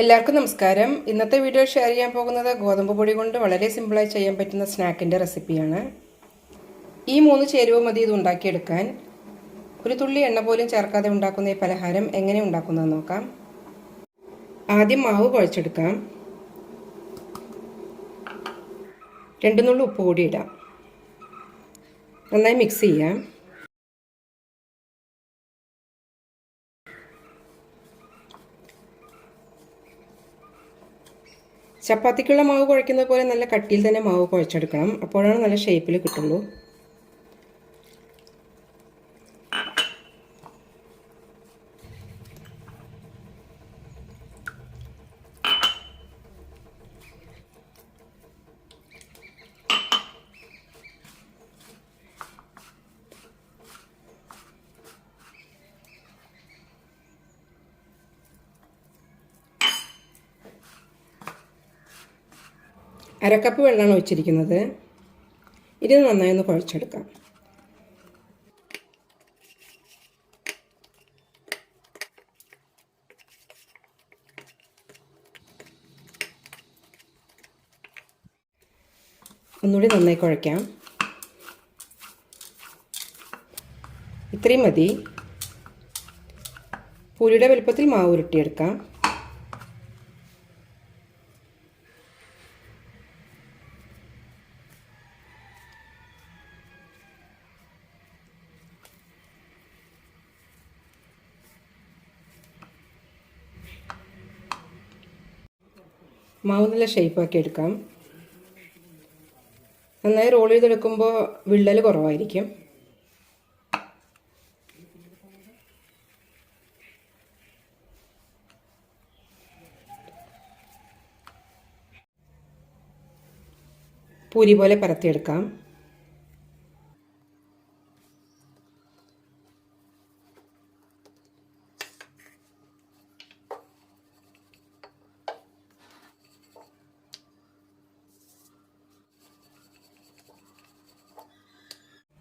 എല്ലാവർക്കും നമസ്കാരം. ഇന്നത്തെ വീഡിയോ ഷെയർ ചെയ്യാൻ പോകുന്നത് ഗോതമ്പ് പൊടി കൊണ്ട് വളരെ സിമ്പിളായി ചെയ്യാൻ പറ്റുന്ന സ്നാക്കിന്റെ റെസിപ്പിയാണ്. ഈ മൂന്ന് ചേരുവ മതി ഇത് ഉണ്ടാക്കിയെടുക്കാൻ. ഒരു തുള്ളി എണ്ണ പോലും ചേർക്കാതെ ഉണ്ടാക്കുന്ന ഈ പലഹാരം എങ്ങനെ ഉണ്ടാക്കുന്നതെന്ന് നോക്കാം. ആദ്യം മാവ് കുഴച്ചെടുക്കാം. രണ്ടു നുള്ളി ഉപ്പ് കൂടി ഇടാം. നന്നായി മിക്സ് ചെയ്യാം. ചപ്പാത്തിക്കുള്ള മാവ് കുഴയ്ക്കുന്നത് പോലെ നല്ല കട്ടിയിൽ തന്നെ മാവ് കുഴച്ചെടുക്കണം. അപ്പോഴാണ് നല്ല ഷേപ്പിൽ കിട്ടുള്ളൂ. അരക്കപ്പ് വെള്ളമാണ് ഒഴിച്ചിരിക്കുന്നത്. ഇത് നന്നായി ഒന്ന് കുഴച്ചെടുക്കാം. ഒന്നുകൂടി നന്നായി കുഴയ്ക്കാം ഇത്രയും മതി. പൂരിയുടെ വലുപ്പത്തിൽ മാവ് ഉരുട്ടിയെടുക്കാം. മാവ് നല്ല ഷേപ്പാക്കി എടുക്കാം. നന്നായി റോൾ ചെയ്തെടുക്കുമ്പോൾ വിള്ളൽ കുറവായിരിക്കും. പൂരി പോലെ പരത്തിയെടുക്കാം.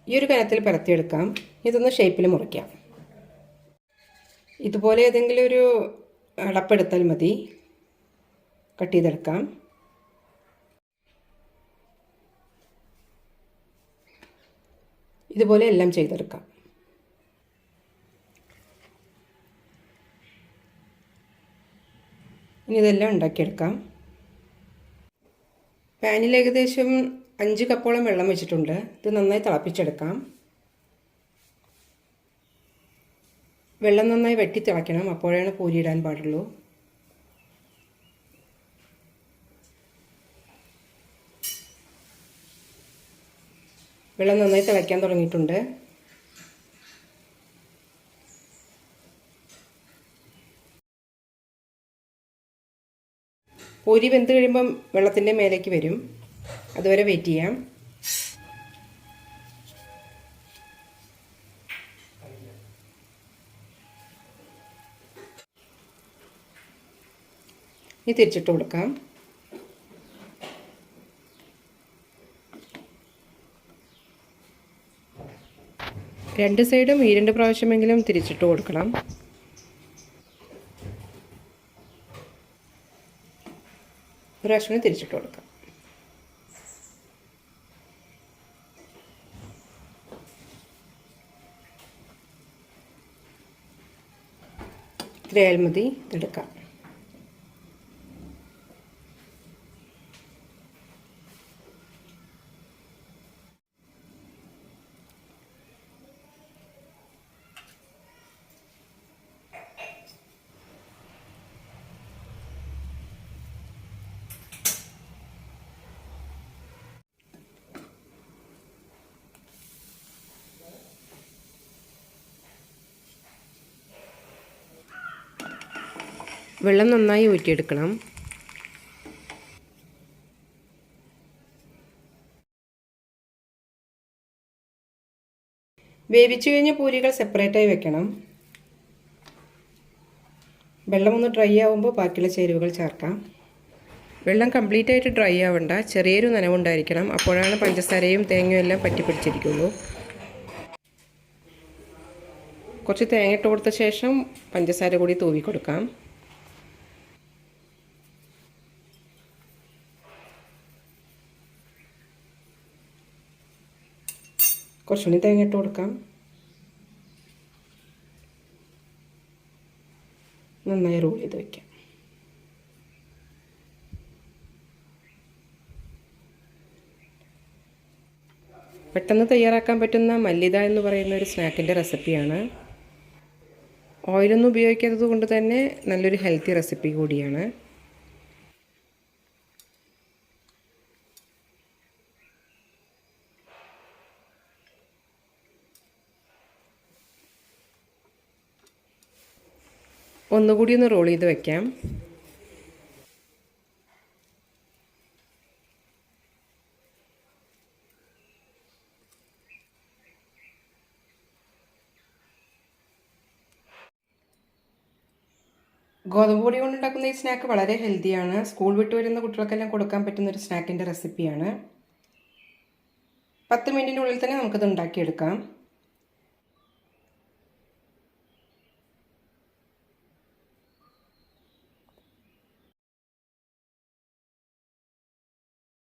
ഈ ഒരു കനത്തിൽ പരത്തിയെടുക്കാം. ഇതൊന്ന് ഷേപ്പിൽ മുറിക്കാം. ഇതുപോലെ ഏതെങ്കിലും ഒരു അടപ്പെടുത്താൽ മതി. കട്ട് ചെയ്തെടുക്കാം. ഇതുപോലെ എല്ലാം ചെയ്തെടുക്കാം. ഇനി ഇതെല്ലാം ഉണ്ടാക്കിയെടുക്കാം. പാനിൽ ഏകദേശം അഞ്ച് കപ്പോളം വെള്ളം വെച്ചിട്ടുണ്ട്. ഇത് നന്നായി തിളപ്പിച്ചെടുക്കാം. വെള്ളം നന്നായി വെട്ടി തിളയ്ക്കണം. അപ്പോഴാണ് പൂരിയിടാൻ പാടുള്ളൂ. വെള്ളം നന്നായി തിളയ്ക്കാൻ തുടങ്ങിയിട്ടുണ്ട്. പൂരി വെന്ത് കഴിയുമ്പം വെള്ളത്തിന്റെ മേലേക്ക് വരും. അതുവരെ വെയിറ്റ് ചെയ്യാം. ഇനി തിരിച്ചിട്ട് കൊടുക്കാം. രണ്ട് സൈഡും ഈ രണ്ട് പ്രാവശ്യമെങ്കിലും തിരിച്ചിട്ട് കൊടുക്കണം. ഒരു പ്രാവശ്യം തിരിച്ചിട്ട് കൊടുക്കാം. ഇത്രയായാൽ എടുക്കാം വെള്ളം നന്നായി ഊറ്റിയെടുക്കണം. വേവിച്ചു കഴിഞ്ഞ പൂരികൾ സെപ്പറേറ്റായി വെക്കണം. വെള്ളം ഒന്ന് ഡ്രൈ ആവുമ്പോൾ ബാക്കിയുള്ള ചേരുവകൾ ചേർക്കാം. വെള്ളം കംപ്ലീറ്റ് ആയിട്ട് ഡ്രൈ ആവണ്ട. ചെറിയൊരു നനവുണ്ടായിരിക്കണം അപ്പോഴാണ് പഞ്ചസാരയും തേങ്ങയും എല്ലാം പറ്റിപ്പിടിച്ചിരിക്കുള്ളൂ കുറച്ച് തേങ്ങ ഇട്ട് കൊടുത്ത ശേഷം പഞ്ചസാര കൂടി തൂവി കൊടുക്കാം കുറച്ചുകൂടി തേങ്ങ ഇട്ട് കൊടുക്കാം. നന്നായി റോൾ ചെയ്ത് വയ്ക്കാം പെട്ടെന്ന് തയ്യാറാക്കാൻ പറ്റുന്ന മല്ലിത എന്ന് പറയുന്ന ഒരു സ്നാക്കിന്റെ റെസിപ്പിയാണ്. ഓയിലൊന്നും ഉപയോഗിക്കാത്തത് കൊണ്ട് തന്നെ നല്ലൊരു ഹെൽത്തി റെസിപ്പി കൂടിയാണ്. ഒന്നുകൂടി ഒന്ന് റോൾ ചെയ്ത് വെക്കാം. ഗോതമ്പ് പൊടി കൊണ്ടുണ്ടാക്കുന്ന ഈ സ്നാക്ക് വളരെ ഹെൽത്തിയാണ്. സ്കൂൾ വിട്ട് വരുന്ന കുട്ടികൾക്കെല്ലാം കൊടുക്കാൻ പറ്റുന്ന ഒരു സ്നാക്കിന്റെ റെസിപ്പിയാണ്. പത്ത് മിനിറ്റിന്റെ ഉള്ളിൽ തന്നെ നമുക്കത് ഉണ്ടാക്കിയെടുക്കാം.